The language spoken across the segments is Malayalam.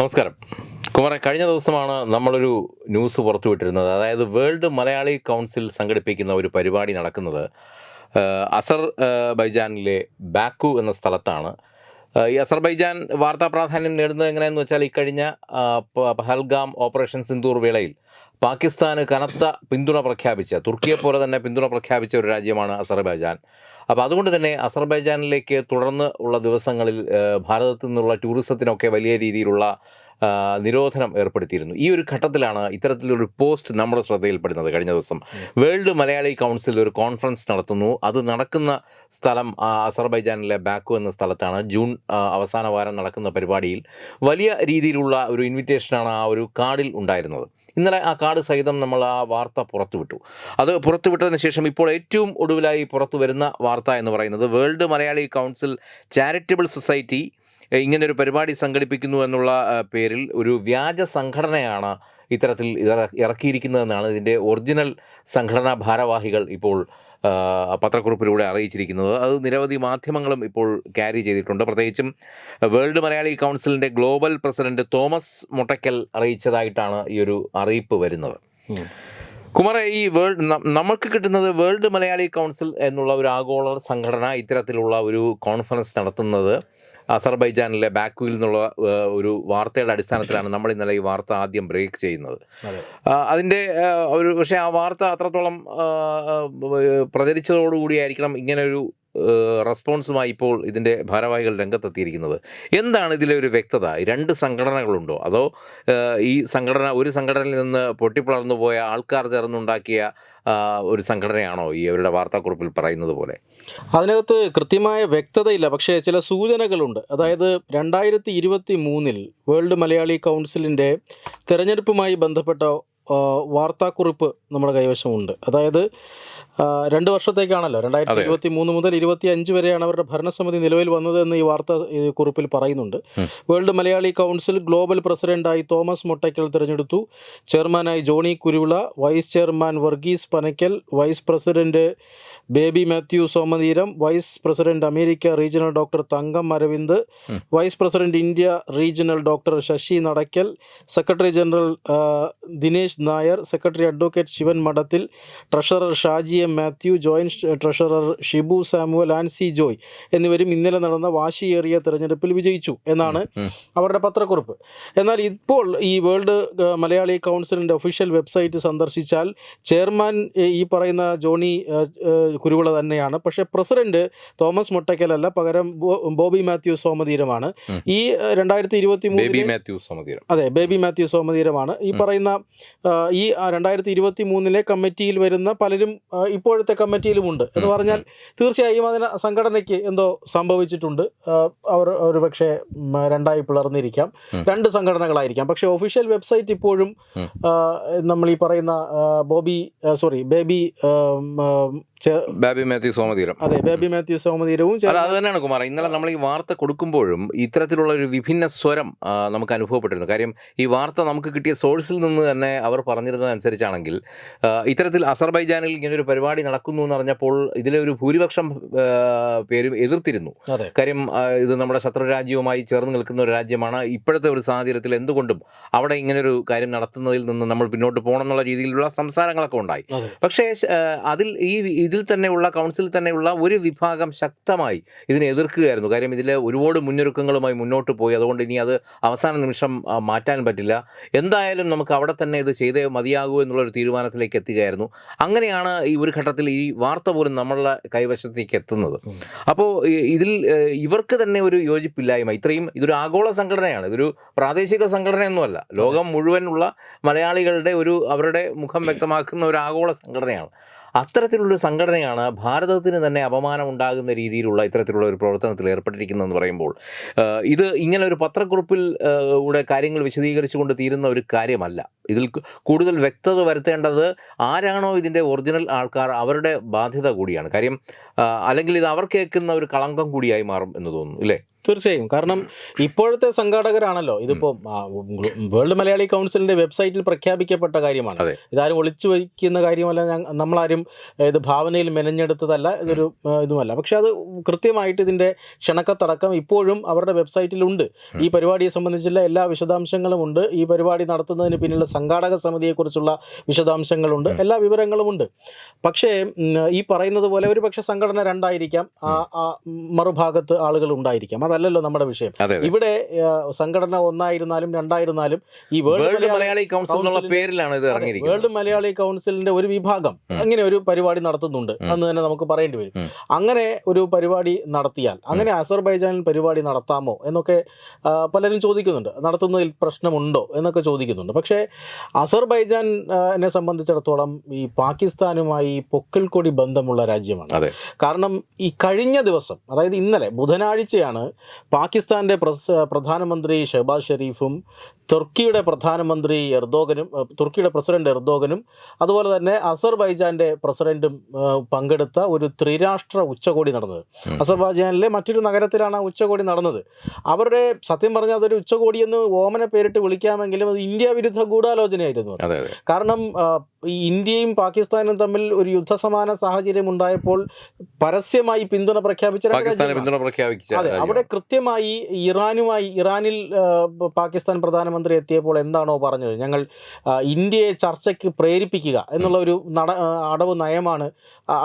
നമസ്കാരം. കുമാറെ കഴിഞ്ഞ ദിവസമാണ് നമ്മളൊരു ന്യൂസ് പുറത്തുവിട്ടിരുന്നത്. അതായത് വേൾഡ് മലയാളി കൗൺസിൽ സംഘടിപ്പിക്കുന്ന ഒരു പരിപാടി നടക്കുന്നത്. അസർ ബൈജാനിലെ ബാക്കു എന്ന സ്ഥലത്താണ്. ഈ അസർബൈജാൻ വാർത്താ പ്രാധാന്യം നേടുന്നത് എങ്ങനെയെന്ന് വെച്ചാൽ ഇക്കഴിഞ്ഞ കഴിഞ്ഞ ഹൽഗാം പഹൽഗാം ഓപ്പറേഷൻ സിന്ദൂർ വേളയിൽ പാകിസ്ഥാന് കനത്ത പിന്തുണ പ്രഖ്യാപിച്ച തുർക്കിയെ പോലെ തന്നെ പിന്തുണ പ്രഖ്യാപിച്ച ഒരു രാജ്യമാണ് അസർബൈജാൻ. അപ്പോൾ അതുകൊണ്ട് തന്നെ അസർബൈജാനിലേക്ക് തുടർന്ന് ഉള്ള ദിവസങ്ങളിൽ ഭാരതത്തിൽ നിന്നുള്ള ടൂറിസത്തിനൊക്കെ വലിയ രീതിയിലുള്ള നിരോധനം ഏർപ്പെടുത്തിയിരുന്നു. ഈ ഒരു ഘട്ടത്തിലാണ് ഇത്തരത്തിലൊരു പോസ്റ്റ് നമ്മുടെ ശ്രദ്ധയിൽപ്പെടുന്നത് കഴിഞ്ഞ ദിവസം. വേൾഡ് മലയാളി കൗൺസിൽ ഒരു കോൺഫറൻസ് നടത്തുന്നു. അത് നടക്കുന്ന സ്ഥലം അസർബൈജാനിലെ ബാക്കു എന്ന സ്ഥലത്താണ്. ജൂൺ അവസാന വാരം നടക്കുന്ന പരിപാടിയിൽ വലിയ രീതിയിലുള്ള ഒരു ഇൻവിറ്റേഷനാണ് ആ ഒരു കാർഡിൽ ഉണ്ടായിരുന്നത്. ഇന്നലെ ആ കാർഡ് സഹിതം നമ്മൾ ആ വാർത്ത പുറത്തുവിട്ടു. അത് പുറത്തുവിട്ടതിന് ശേഷം ഇപ്പോൾ ഏറ്റവും ഒടുവിലായി പുറത്തു വരുന്ന വാർത്ത എന്ന് പറയുന്നത് world Malayali council charitable society ഇങ്ങനൊരു പരിപാടി സംഘടിപ്പിക്കുന്നു എന്നുള്ള പേരിൽ ഒരു വ്യാജ സംഘടനയാണ് ഇത്തരത്തിൽ ഇറ- ഇറക്കിയിരിക്കുന്നതെന്നാണ് ഇതിന്റെ ഒറിജിനൽ സംഘടനാ ഭാരവാഹികൾ ഇപ്പോൾ പത്രക്കുറിപ്പിലൂടെ അറിയിച്ചിരിക്കുന്നത്. അത് നിരവധി മാധ്യമങ്ങളും ഇപ്പോൾ ക്യാരി ചെയ്തിട്ടുണ്ട്. പ്രത്യേകിച്ചും വേൾഡ് മലയാളി കൗൺസിലിന്റെ ഗ്ലോബൽ പ്രസിഡന്റ് തോമസ് മുട്ടക്കൽ അറിയിച്ചതായിട്ടാണ് ഈ ഒരു അറിയിപ്പ് വരുന്നത്. കുമാറെ ഈ വേൾഡ് നമുക്ക് കിട്ടുന്നത് വേൾഡ് മലയാളി കൗൺസിൽ എന്നുള്ള ഒരു ആഗോള സംഘടന ഇത്തരത്തിലുള്ള ഒരു കോൺഫറൻസ് നടത്തുന്നത് അസർബൈജാനിലെ ബാക്കുവിൽ നിന്നുള്ള ഒരു വാർത്തയുടെ അടിസ്ഥാനത്തിലാണ് നമ്മൾ ഇന്നലെ ഈ വാർത്ത ആദ്യം ബ്രേക്ക് ചെയ്യുന്നത്. അതിന്റെ ഒരു പക്ഷേ ആ വാർത്ത അത്രത്തോളം പ്രചരിച്ചതോടുകൂടിയായിരിക്കണം ഇങ്ങനെ ഒരു റെസ്പോൺസുമായി ഇപ്പോൾ ഇതിന്റെ ഭാരവാഹികൾ രംഗത്തെത്തിയിരിക്കുന്നത്. എന്താണ് ഇതിലെ ഒരു വ്യക്തത? രണ്ട് സംഘടനകളുണ്ടോ? അതോ ഈ സംഘടന ഒരു സംഘടനയിൽ നിന്ന് പൊട്ടിപ്പിളർന്നു പോയ ആൾക്കാർ ചേർന്നുണ്ടാക്കിയ ഒരു സംഘടനയാണോ ഈ അവരുടെ വാർത്താക്കുറിപ്പിൽ പറയുന്നത് പോലെ? അതിനകത്ത് കൃത്യമായ വ്യക്തതയില്ല. പക്ഷേ ചില സൂചനകളുണ്ട്. അതായത് രണ്ടായിരത്തി ഇരുപത്തി മൂന്നിൽ വേൾഡ് മലയാളി കൗൺസിലിന്റെ തെരഞ്ഞെടുപ്പുമായി ബന്ധപ്പെട്ട വാർത്താക്കുറിപ്പ് നമ്മുടെ കൈവശമുണ്ട്. അതായത് രണ്ട് വർഷത്തേക്കാണല്ലോ രണ്ടായിരത്തി. ഇരുപത്തി മൂന്ന് മുതൽ ഇരുപത്തി അഞ്ച് വരെയാണ് അവരുടെ ഭരണസമിതി നിലവിൽ വന്നതെന്ന് ഈ വാർത്ത ഈ കുറിപ്പിൽ പറയുന്നുണ്ട്. വേൾഡ് മലയാളി കൗൺസിൽ ഗ്ലോബൽ പ്രസിഡന്റായി തോമസ് മൊട്ടയ്ക്കൽ തിരഞ്ഞെടുത്തു. ചെയർമാനായി Johnny Kuruvila vice chairman Varghese Panakkal vice president Baby Mathew Somatheeram vice president America regional doctor Thankam Aravind vice president India regional doctor Sasi Nadakkal secretary general ആ, Nair secretary advocate Shivan Madathil treasurer Shaji M Mathew joint treasurer Shibu Samuel Ancy Joy എന്നിവരും ഇന്നലെ നടന്ന വാശിയേറിയ തെരഞ്ഞെടുപ്പിൽ വിജയിച്ചു എന്നാണ് അവരുടെ പത്രക്കുറിപ്പ്. എന്നാൽ ഇപ്പോൾ ഈ വേൾഡ് മലയാളി കൗൺസിലിന്റെ ഒഫീഷ്യൽ വെബ്സൈറ്റ് സന്ദർശിച്ചാൽ ചെയർമാൻ ഈ പറയുന്ന ജോണി കുരുവിള തന്നെയാണ്. പക്ഷേ പ്രസിഡന്റ് തോമസ് മുട്ടയ്ക്കലല്ല പകരം ബോബി മാത്യു സോമതീരമാണ്. ഈ രണ്ടായിരത്തി ഇരുപത്തി മൂന്ന് അതെ ബേബി മാത്യു സോമതീരമാണ്. ഈ പറയുന്ന ഈ രണ്ടായിരത്തി ഇരുപത്തി മൂന്നിലെ കമ്മിറ്റിയിൽ വരുന്ന പലരും ഇപ്പോഴത്തെ കമ്മിറ്റിയിലുമുണ്ട്. എന്ന് പറഞ്ഞാൽ തീർച്ചയായും അതിന് സംഘടനയ്ക്ക് എന്തോ സംഭവിച്ചിട്ടുണ്ട്. അവർ ഒരു പക്ഷേ രണ്ടായി പിളർന്നിരിക്കാം. രണ്ട് സംഘടനകളായിരിക്കാം. പക്ഷേ ഒഫീഷ്യൽ വെബ്സൈറ്റ് ഇപ്പോഴും നമ്മൾ ഈ പറയുന്ന Bobby sorry Baby Baby Mathew Somatheeram. അതെ ബേബി മാത്യു സോമതീരവും അത് തന്നെയാണ് കുമാർ. ഇന്നലെ നമ്മൾ ഈ വാർത്ത കൊടുക്കുമ്പോഴും ഇത്തരത്തിലുള്ള ഒരു വിഭിന്ന സ്വരം നമുക്ക് അനുഭവപ്പെട്ടിരുന്നു. കാര്യം ഈ വാർത്ത നമുക്ക് കിട്ടിയ സോഴ്സിൽ നിന്ന് തന്നെ അവർ പറഞ്ഞിരുന്നതനുസരിച്ചാണെങ്കിൽ അനുസരിച്ചാണെങ്കിൽ ഇത്തരത്തിൽ അസർബൈജാനിൽ ഇങ്ങനെ ഒരു പരിപാടി നടക്കുന്നു എന്ന് അറിഞ്ഞപ്പോൾ ഇതിലെ ഒരു ഭൂരിപക്ഷം പേരും എതിർത്തിരുന്നു. കാര്യം ഇത് നമ്മുടെ ശത്രു രാജ്യവുമായി ചേർന്ന് നിൽക്കുന്ന ഒരു രാജ്യമാണ്. ഇപ്പോഴത്തെ ഒരു സാഹചര്യത്തിൽ എന്തുകൊണ്ടും അവിടെ ഇങ്ങനെ ഒരു കാര്യം നടത്തുന്നതിൽ നിന്ന് നമ്മൾ പിന്നോട്ട് പോകണം എന്നുള്ള രീതിയിലുള്ള സംസാരങ്ങളൊക്കെ ഉണ്ടായി. പക്ഷേ അതിൽ ഈ ഇതിൽ തന്നെയുള്ള കൗൺസിൽ തന്നെയുള്ള ഒരു വിഭാഗം ശക്തമായി ഇതിനെ എതിർക്കുകയായിരുന്നു. കാര്യം ഇതിൽ ഒരുപാട് മുന്നൊരുക്കങ്ങളുമായി മുന്നോട്ട് പോയി. അതുകൊണ്ട് ഇനി അത് അവസാന നിമിഷം മാറ്റാൻ പറ്റില്ല. എന്തായാലും നമുക്ക് അവിടെ തന്നെ ഇത് ചെയ്തേ മതിയാകൂ എന്നുള്ളൊരു തീരുമാനത്തിലേക്ക് എത്തുകയായിരുന്നു. അങ്ങനെയാണ് ഈ ഒരു ഘട്ടത്തിൽ ഈ വാർത്ത പോലും നമ്മളുടെ കൈവശത്തേക്ക് എത്തുന്നത്. അപ്പോൾ ഇതിൽ ഇവർക്ക് തന്നെ ഒരു യോജിപ്പില്ലായ്മ. ഇത്രയും ഇതൊരു ആഗോള സംഘടനയാണ്. ഇതൊരു പ്രാദേശിക സംഘടനയൊന്നുമല്ല. ലോകം മുഴുവനുള്ള മലയാളികളുടെ ഒരു അവരുടെ മുഖം വ്യക്തമാക്കുന്ന ഒരു ആഗോള സംഘടനയാണ്. അത്തരത്തിലുള്ളൊരു സംഘടനയാണ് ഭാരതത്തിന് തന്നെ അപമാനം ഉണ്ടാകുന്ന രീതിയിലുള്ള ഇത്തരത്തിലുള്ള ഒരു പ്രവർത്തനത്തിൽ ഏർപ്പെട്ടിരിക്കുന്നതെന്ന് പറയുമ്പോൾ ഇത് ഇങ്ങനെ ഒരു പത്രക്കുറിപ്പിൽ കൂടെ കാര്യങ്ങൾ വിശദീകരിച്ചുകൊണ്ട് തീരുന്ന ഒരു കാര്യമല്ല. ഇതിൽ കൂടുതൽ വ്യക്തത വരുത്തേണ്ടത് ആരാണോ ഇതിന്റെ ഒറിജിനൽ ആൾക്കാർ അവരുടെ ബാധ്യത കൂടിയാണ്. കാര്യം അല്ലെങ്കിൽ ഇത് അവർ കേൾക്കുന്ന ഒരു കളങ്കം കൂടിയായി മാറും എന്ന് തോന്നുന്നു ഇല്ലേ? തീർച്ചയായും. കാരണം ഇപ്പോഴത്തെ സംഘാടകരാണല്ലോ ഇതിപ്പോ വേൾഡ് മലയാളി കൗൺസിലിന്റെ വെബ്സൈറ്റിൽ പ്രഖ്യാപിക്കപ്പെട്ട കാര്യമാണ്. ഇതാരും ഒളിച്ചു വയ്ക്കുന്ന കാര്യമല്ല നമ്മളാരും ഇത് ഭാവനയിൽ മെനഞ്ഞെടുത്തതല്ല ഇതൊരു ഇതുമല്ല. പക്ഷെ അത് കൃത്യമായിട്ട് ഇതിന്റെ ക്ഷണക്കത്തടക്കം ഇപ്പോഴും അവരുടെ വെബ്സൈറ്റിലുണ്ട് ഈ പരിപാടിയെ സംബന്ധിച്ചുള്ള എല്ലാ വിശദാംശങ്ങളും ഉണ്ട്. ഈ പരിപാടി നടത്തുന്നതിന് പിന്നിലുള്ള സംഘാടക സമിതിയെക്കുറിച്ചുള്ള വിശദാംശങ്ങളുണ്ട്. എല്ലാ വിവരങ്ങളും ഉണ്ട്. പക്ഷേ ഈ പറയുന്നത് പോലെ ഒരു പക്ഷേ സംഘടന രണ്ടായിരിക്കാം മറുഭാഗത്ത് ആളുകൾ ഉണ്ടായിരിക്കാം. അതല്ലല്ലോ നമ്മുടെ വിഷയം. ഇവിടെ സംഘടന ഒന്നായിരുന്നാലും രണ്ടായിരുന്നാലും ഈ വേൾഡ് മലയാളി കൗൺസിൽ എന്നുള്ള പേരിലാണ് ഇത് ഇറങ്ങിയിരിക്കുന്നത്. വേൾഡ് മലയാളി കൗൺസിലിന്റെ ഒരു വിഭാഗം അങ്ങനെ ഒരു പരിപാടി നടത്തുന്നുണ്ട്. എന്ന് തന്നെ നമുക്ക് പറയേണ്ടി വരും. അങ്ങനെ ഒരു പരിപാടി നടത്തിയാൽ അങ്ങനെ അസർബൈജാനിൽ പരിപാടി നടത്താമോ എന്നൊക്കെ പലരും ചോദിക്കുന്നുണ്ട്. നടത്തുന്നതിൽ പ്രശ്നമുണ്ടോ എന്നൊക്കെ ചോദിക്കുന്നുണ്ട്. പക്ഷേ അസർബൈജാൻ എന്നെ സംബന്ധിച്ചിടത്തോളം ഈ പാകിസ്ഥാനുമായി പൊക്കിൽക്കൊടി ബന്ധമുള്ള രാജ്യമാണ്. കാരണം ഈ കഴിഞ്ഞ ദിവസം അതായത് ഇന്നലെ ബുധനാഴ്ചയാണ് പാകിസ്ഥാന്റെ പ്രസ് പ്രധാനമന്ത്രി ഷഹബാസ് ഷെരീഫും തുർക്കിയുടെ പ്രധാനമന്ത്രി എർദോഗനും തുർക്കിയുടെ പ്രസിഡന്റ് എർദോഗനും അതുപോലെ തന്നെ അസർബൈജാന്റെ പ്രസിഡന്റും പങ്കെടുത്ത ഒരു ത്രിരാഷ്ട്ര ഉച്ചകോടി നടന്നത്. അസർബൈജാനിലെ മറ്റൊരു നഗരത്തിലാണ് ആ ഉച്ചകോടി നടന്നത്. അവരുടെ സത്യം പറഞ്ഞാൽ അതൊരു ഉച്ചകോടി എന്ന് ഓമന പേരിട്ട് വിളിക്കാമെങ്കിലും അത് ഇന്ത്യ വിരുദ്ധ ഗൂഢാലോചനയായിരുന്നു. കാരണം ഈ ഇന്ത്യയും പാകിസ്ഥാനും തമ്മിൽ ഒരു യുദ്ധസമാന സാഹചര്യം ഉണ്ടായപ്പോൾ പരസ്യമായി പിന്തുണ പ്രഖ്യാപിച്ച അവിടെ കൃത്യമായി ഇറാനുമായി ഇറാനിൽ പാകിസ്ഥാൻ പ്രധാനമന്ത്രി എത്തിയപ്പോൾ എന്താണോ പറഞ്ഞത്? ഞങ്ങൾ ഇന്ത്യയെ ചർച്ചയ്ക്ക് പ്രേരിപ്പിക്കുക എന്നുള്ള ഒരു നട അടവ് നയമാണ്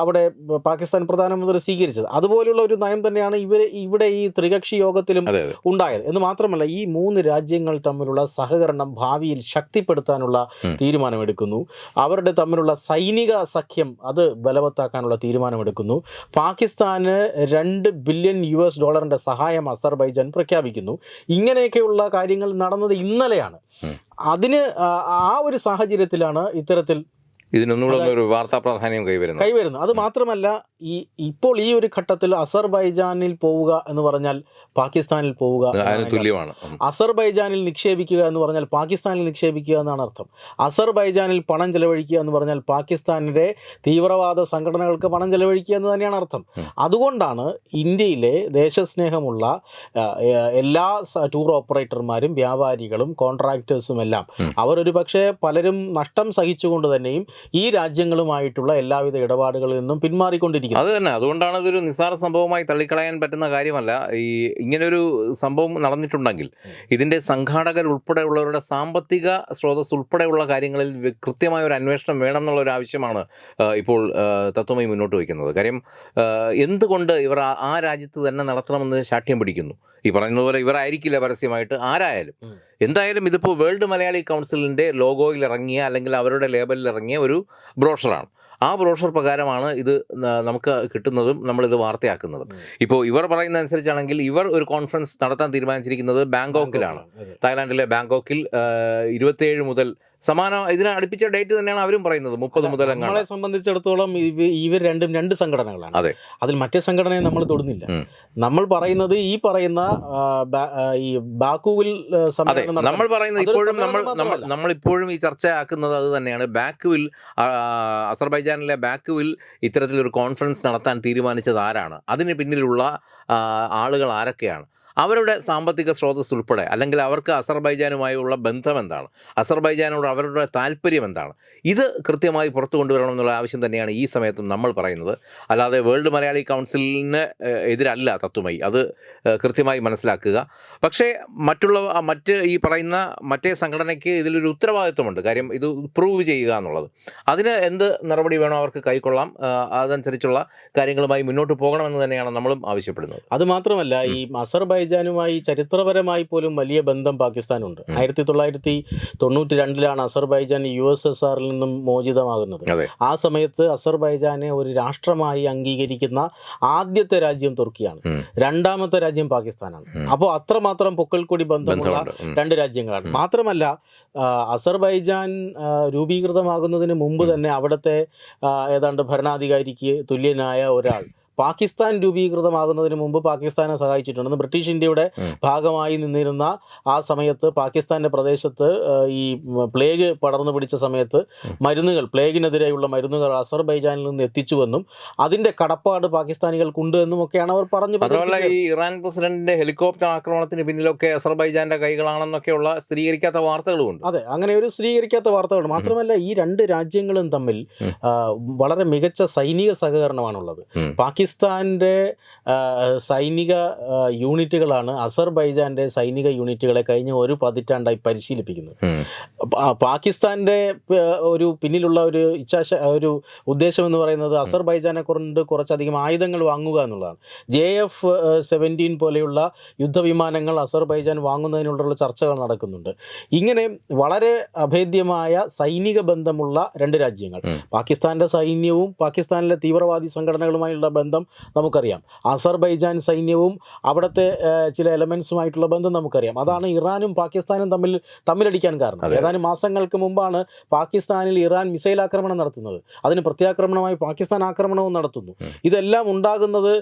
അവിടെ പാകിസ്ഥാൻ പ്രധാനമന്ത്രി സ്വീകരിച്ചത്. അതുപോലുള്ള ഒരു നയം തന്നെയാണ് ഇവർ ഇവിടെ ഈ ത്രികക്ഷി യോഗത്തിലും ഉണ്ടായത്. എന്ന് മാത്രമല്ല ഈ മൂന്ന് രാജ്യങ്ങൾ തമ്മിലുള്ള സഹകരണം ഭാവിയിൽ ശക്തിപ്പെടുത്താനുള്ള തീരുമാനമെടുക്കുന്നു. അവരുടെ തമ്മിലുള്ള സൈനിക സഖ്യം അത് ബലവത്താക്കാനുള്ള തീരുമാനമെടുക്കുന്നു. പാകിസ്ഥാന് രണ്ട് ബില്യൺ യു എസ് ഡോളറിന്റെ സഹായം അസർബൈജാൻ പ്രഖ്യാപിക്കുന്നു ഇങ്ങനെയൊക്കെയുള്ള കാര്യങ്ങൾ നടന്നത് ഇന്നലെയാണ്. അതിന് ആ ഒരു സാഹചര്യത്തിലാണ് ഇത്തരത്തിൽ ഇതിനൊന്നുകൂടെ ഒരു വാർത്താ പ്രാധാന്യം കൈവരുന്നു. കൈവരുന്നു. അത് മാത്രമല്ല ഈ ഇപ്പോൾ ഈ ഒരു ഘട്ടത്തിൽ അസർബൈജാനിൽ പോവുക എന്ന് പറഞ്ഞാൽ പാകിസ്ഥാനിൽ പോവുക തുല്യമാണ്. അസർബൈജാനിൽ നിക്ഷേപിക്കുക എന്ന് പറഞ്ഞാൽ പാകിസ്ഥാനിൽ നിക്ഷേപിക്കുക എന്നാണ് അർത്ഥം. അസർബൈജാനിൽ പണം ചെലവഴിക്കുക എന്ന് പറഞ്ഞാൽ പാകിസ്ഥാനിലെ തീവ്രവാദ സംഘടനകൾക്ക് പണം ചെലവഴിക്കുക എന്ന് തന്നെയാണ് അർത്ഥം. അതുകൊണ്ടാണ് ഇന്ത്യയിലെ ദേശസ്നേഹമുള്ള എല്ലാ ടൂർ ഓപ്പറേറ്റർമാരും വ്യാപാരികളും കോൺട്രാക്ടേഴ്സും എല്ലാം അവരൊരു പക്ഷേ പലരും നഷ്ടം സഹിച്ചുകൊണ്ട് തന്നെയും ഈ രാജ്യങ്ങളുമായിട്ടുള്ള എല്ലാവിധ ഇടപാടുകളിൽ നിന്നും പിന്മാറിക്കൊണ്ടിരിക്കുന്നത് അത് തന്നെ. അതുകൊണ്ടാണ് ഇതൊരു നിസ്സാര സംഭവമായി തള്ളിക്കളയാൻ പറ്റുന്ന കാര്യമല്ല. ഈ ഇങ്ങനൊരു സംഭവം നടന്നിട്ടുണ്ടെങ്കിൽ ഇതിന്റെ സംഘാടകർ ഉൾപ്പെടെയുള്ളവരുടെ സാമ്പത്തിക സ്രോതസ് ഉൾപ്പെടെയുള്ള കാര്യങ്ങളിൽ കൃത്യമായ ഒരു അന്വേഷണം വേണം എന്നുള്ള ഒരു ആവശ്യമാണ് ഇപ്പോൾ തത്വമായി മുന്നോട്ട് വയ്ക്കുന്നത്. കാര്യം എന്തുകൊണ്ട് ഇവർ ആ- രാജ്യത്ത് തന്നെ നടത്തണമെന്ന് ശാഠ്യം പിടിക്കുന്നു? ഈ പറയുന്നത് പോലെ ഇവരായിരിക്കില്ല പരസ്യമായിട്ട്. ആരായാലും. എന്തായാലും ഇതിപ്പോൾ വേൾഡ് മലയാളി കൗൺസിലിന്റെ ലോഗോയിൽ ഇറങ്ങിയ അല്ലെങ്കിൽ അവരുടെ ലേബലിൽ ഇറങ്ങിയ ഒരു ബ്രോഷറാണ്. ആ ബ്രോഷർ പ്രകാരമാണ് ഇത് നമുക്ക് കിട്ടുന്നതും നമ്മളിത് വാർത്തയാക്കുന്നതും. ഇപ്പോൾ ഇവർ പറയുന്ന അനുസരിച്ചാണെങ്കിൽ ഇവർ ഒരു കോൺഫറൻസ് നടത്താൻ തീരുമാനിച്ചിരിക്കുന്നത് ബാങ്കോക്കിലാണ്. തായ്ലാൻഡിലെ ബാങ്കോക്കിൽ ഇരുപത്തിയേഴ് മുതൽ സമാന ഇതിനെ അടുപ്പിച്ച ഡേറ്റ് തന്നെയാണ് അവരും പറയുന്നത് മുപ്പത് മുതൽ നമ്മളെ സംബന്ധിച്ചിടത്തോളം ഇവ ഇവർ രണ്ടും രണ്ട് സംഘടനകളാണ്. അതെ. അതിൽ മറ്റേ സംഘടനയെ നമ്മൾ തൊടുന്നില്ല. നമ്മൾ പറയുന്നത് ഈ പറയുന്ന ഈ ബാക്കുവിൽ നമ്മൾ പറയുന്നത് ഇപ്പോഴും നമ്മൾ നമ്മൾ ഇപ്പോഴും ഈ ചർച്ചയാക്കുന്നത് അത് തന്നെയാണ്. ബാക്കുവിൽ അസർബൈജാനിലെ ബാക്കുവിൽ ഇത്തരത്തിലൊരു കോൺഫറൻസ് നടത്താൻ തീരുമാനിച്ചത് ആരാണ്? അതിന് പിന്നിലുള്ള ആളുകൾ ആരൊക്കെയാണ്? അവരുടെ സാമ്പത്തിക സ്രോതസ് ഉൾപ്പെടെ അല്ലെങ്കിൽ അവർക്ക് അസർബൈജാനുമായുള്ള ബന്ധം എന്താണ്? അസർബൈജാനോട് അവരുടെ താല്പര്യം എന്താണ്? ഇത് കൃത്യമായി പുറത്തു കൊണ്ടുവരണം എന്നുള്ള ആവശ്യം തന്നെയാണ് ഈ സമയത്തും നമ്മൾ പറയുന്നത്. അല്ലാതെ വേൾഡ് മലയാളി കൗൺസിലിന് എതിരല്ല തത്വമായി അത് കൃത്യമായി മനസ്സിലാക്കുക. പക്ഷേ മറ്റുള്ള മറ്റ് ഈ പറയുന്ന മറ്റേ സംഘടനയ്ക്ക് ഇതിലൊരു ഉത്തരവാദിത്വമുണ്ട്. കാര്യം ഇത് പ്രൂവ് ചെയ്യുക എന്നുള്ളത്. അതിന് എന്ത് നടപടി വേണോ അവർക്ക് കൈക്കൊള്ളാം. അതനുസരിച്ചുള്ള കാര്യങ്ങളുമായി മുന്നോട്ട് പോകണമെന്ന് തന്നെയാണ് നമ്മളും ആവശ്യപ്പെടുന്നത്. അത് മാത്രമല്ല ഈ അസർബൈജാനുമായി ചരിത്രപരമായി പോലും വലിയ ബന്ധം പാകിസ്ഥാനുണ്ട്. ആയിരത്തി തൊള്ളായിരത്തി തൊണ്ണൂറ്റി രണ്ടിലാണ് അസർബൈജാൻ യു എസ് എസ് ആറിൽ നിന്നും മോചിതമാകുന്നത്. ആ സമയത്ത് അസർബൈജാനെ ഒരു രാഷ്ട്രമായി അംഗീകരിക്കുന്ന ആദ്യത്തെ രാജ്യം തുർക്കിയാണ്. രണ്ടാമത്തെ രാജ്യം പാകിസ്ഥാനാണ്. അപ്പോൾ അത്രമാത്രം പൊക്കൽക്കൊടി ബന്ധമുള്ള രണ്ട് രാജ്യങ്ങളാണ്. മാത്രമല്ല അസർബൈജാൻ രൂപീകൃതമാകുന്നതിന് മുമ്പ് തന്നെ അവിടുത്തെ ഏതാണ്ട് ഭരണാധികാരിക്ക് തുല്യനായ ഒരാൾ പാകിസ്ഥാൻ രൂപീകൃതമാകുന്നതിന് മുമ്പ് പാകിസ്ഥാനെ സഹായിച്ചിട്ടുണ്ട് ബ്രിട്ടീഷ് ഇന്ത്യയുടെ. ഭാഗമായി നിന്നിരുന്ന ആ സമയത്ത് പാകിസ്ഥാന്റെ പ്രദേശത്ത് ഈ പ്ലേഗ് പടർന്നു പിടിച്ച സമയത്ത്. മരുന്നുകൾ പ്ലേഗിനെതിരെയുള്ള മരുന്നുകൾ അസർബൈജാനിൽ നിന്ന് എത്തിച്ചുവെന്നും അതിന്റെ കടപ്പാട് പാകിസ്ഥാനികൾക്കുണ്ട് എന്നും ഒക്കെയാണ് അവർ പറഞ്ഞു മാത്രമല്ല. ഈ ഇറാൻ പ്രസിഡന്റിന്റെ ഹെലികോപ്റ്റർ ആക്രമണത്തിന് പിന്നിലൊക്കെ അസർബൈജാന്റെ കൈകളാണെന്നൊക്കെയുള്ള സ്ഥിരീകരിക്കാത്ത വാർത്തകളുമുണ്ട് അതെ അങ്ങനെ ഒരു സ്ഥിരീകരിക്കാത്ത വാർത്തകൾ മാത്രമല്ല ഈ രണ്ട് രാജ്യങ്ങളും തമ്മിൽ വളരെ മികച്ച സൈനിക സഹകരണമാണുള്ളത് ഉം. പാകിസ്ഥാന്റെ ആ, സൈനിക യൂണിറ്റുകളാണ് അസർബൈജാന്റെ സൈനിക യൂണിറ്റുകളെ കഴിഞ്ഞ ഒരു പതിറ്റാണ്ടായി പരിശീലിപ്പിക്കുന്നത്. ഉം. പ- പാകിസ്ഥാന്റെ പ- ഒരു പിന്നിലുള്ള ഒരു ഇച്ഛാശ ഒരു ഉദ്ദേശം എന്ന് പറയുന്നത് അസർബൈജാനെ കൊണ്ട് കുറച്ചധികം ആയുധങ്ങൾ വാങ്ങുക എന്നുള്ളതാണ്. ജെ എഫ് സെവന്റീൻ പോലെയുള്ള യുദ്ധവിമാനങ്ങൾ അസർബൈജാൻ വാങ്ങുന്നതിനുള്ള ചർച്ചകൾ നടക്കുന്നുണ്ട്. ഇങ്ങനെ വളരെ അഭേദ്യമായ സൈനിക ബന്ധമുള്ള രണ്ട് രാജ്യങ്ങൾ. പാകിസ്ഥാന്റെ സൈന്യവും പാകിസ്ഥാനിലെ തീവ്രവാദി സംഘടനകളുമായുള്ള ബന്ധം നമുക്കറിയാം. അസർബൈജാൻ സൈന്യവും അവിടുത്തെ ചില എലമെൻസുമായിട്ടുള്ള ബന്ധം നമുക്കറിയാം. അതാണ് ഇറാനും പാകിസ്ഥാനും തമ്മിൽ തമ്മിലടിക്കാൻ കാരണം. ഏതാനും മാസങ്ങൾക്ക് മുമ്പാണ് പാകിസ്ഥാനിൽ ഇറാൻ മിസൈൽ ആക്രമണം നടത്തുന്നത്. അതിന് പ്രത്യാക്രമണമായി പാകിസ്ഥാൻ ആക്രമണവും നടത്തുന്നു. ഇതെല്ലാം ഉണ്ടാകുന്നത്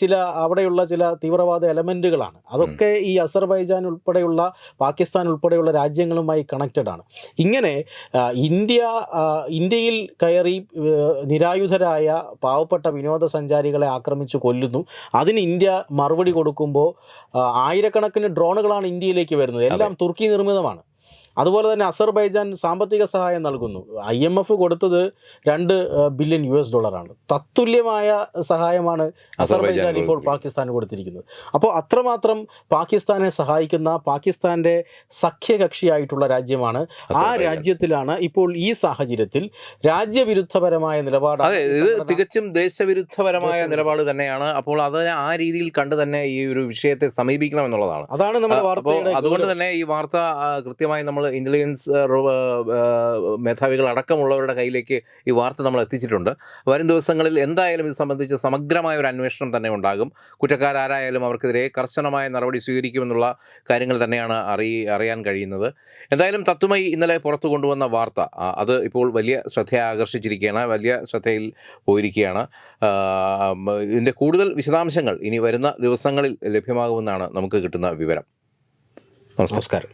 ചില അവിടെയുള്ള ചില തീവ്രവാദ എലമെന്റുകളാണ് അതൊക്കെ ഈ അസർബൈജാൻ ഉൾപ്പെടെയുള്ള പാകിസ്ഥാൻ ഉൾപ്പെടെയുള്ള രാജ്യങ്ങളുമായി കണക്റ്റഡ് ആണ്. ഇങ്ങനെ ഇന്ത്യ ഇന്ത്യയിൽ കയറി നിരായുധരായ പാവപ്പെട്ട വിനോദസഞ്ചാരികളെ ആക്രമിച്ച് കൊല്ലുന്നു. അതിന് ഇന്ത്യ മറുപടി കൊടുക്കുമ്പോൾ ആയിരക്കണക്കിന് ഡ്രോണുകളാണ് ഇന്ത്യയിലേക്ക് വരുന്നത്. എല്ലാം തുർക്കി നിർമ്മിതമാണ്. അതുപോലെ തന്നെ അസർബൈജാൻ സാമ്പത്തിക സഹായം നൽകുന്നു. ഐ എം എഫ് കൊടുത്തത് രണ്ട് ബില്യൺ യു എസ് ഡോളറാണ്. തത്തുല്യമായ സഹായമാണ് അസർബൈജാൻ ഇപ്പോൾ. പാകിസ്ഥാന് കൊടുത്തിരിക്കുന്നത്. അപ്പോൾ അത്രമാത്രം പാകിസ്ഥാനെ സഹായിക്കുന്ന പാകിസ്ഥാന്റെ സഖ്യകക്ഷിയായിട്ടുള്ള രാജ്യമാണ് ആ രാജ്യത്തിലാണ് ഇപ്പോൾ ഈ സാഹചര്യത്തിൽ രാജ്യവിരുദ്ധപരമായ നിലപാട് അതെ ഇത് തികച്ചും ദേശവിരുദ്ധപരമായ നിലപാട് തന്നെയാണ്. അപ്പോൾ അതിനെ ആ രീതിയിൽ കണ്ട് തന്നെ ഈ ഒരു വിഷയത്തെ സമീപിക്കണം എന്നുള്ളതാണ്. അതാണ് നമ്മുടെ അതുകൊണ്ട് തന്നെ ഈ വാർത്ത കൃത്യമായി നമ്മൾ ഇന്റലിജൻസ് ആ, മേധാവികൾ അടക്കമുള്ളവരുടെ കയ്യിലേക്ക് ഈ വാർത്ത നമ്മൾ എത്തിച്ചിട്ടുണ്ട്. വരും ദിവസങ്ങളിൽ എന്തായാലും ഇത് സംബന്ധിച്ച് സമഗ്രമായ ഒരു അന്വേഷണം തന്നെ ഉണ്ടാകും. കുറ്റക്കാരാരായാലും അവർക്കെതിരെ കർശനമായ നടപടി സ്വീകരിക്കുമെന്നുള്ള കാര്യങ്ങൾ തന്നെയാണ് അറി അറിയാൻ കഴിയുന്നത്. എന്തായാലും തത്വമായി ഇന്നലെ പുറത്തു കൊണ്ടുവന്ന വാർത്ത അത് ഇപ്പോൾ വലിയ ശ്രദ്ധയെ ആകർഷിച്ചിരിക്കുകയാണ് വലിയ ശ്രദ്ധയിൽ പോയിരിക്കുകയാണ്. ഇതിന്റെ കൂടുതൽ വിശദാംശങ്ങൾ ഇനി വരുന്ന ദിവസങ്ങളിൽ ലഭ്യമാകുമെന്നാണ് നമുക്ക് കിട്ടുന്ന വിവരം. നമസ്കാരം.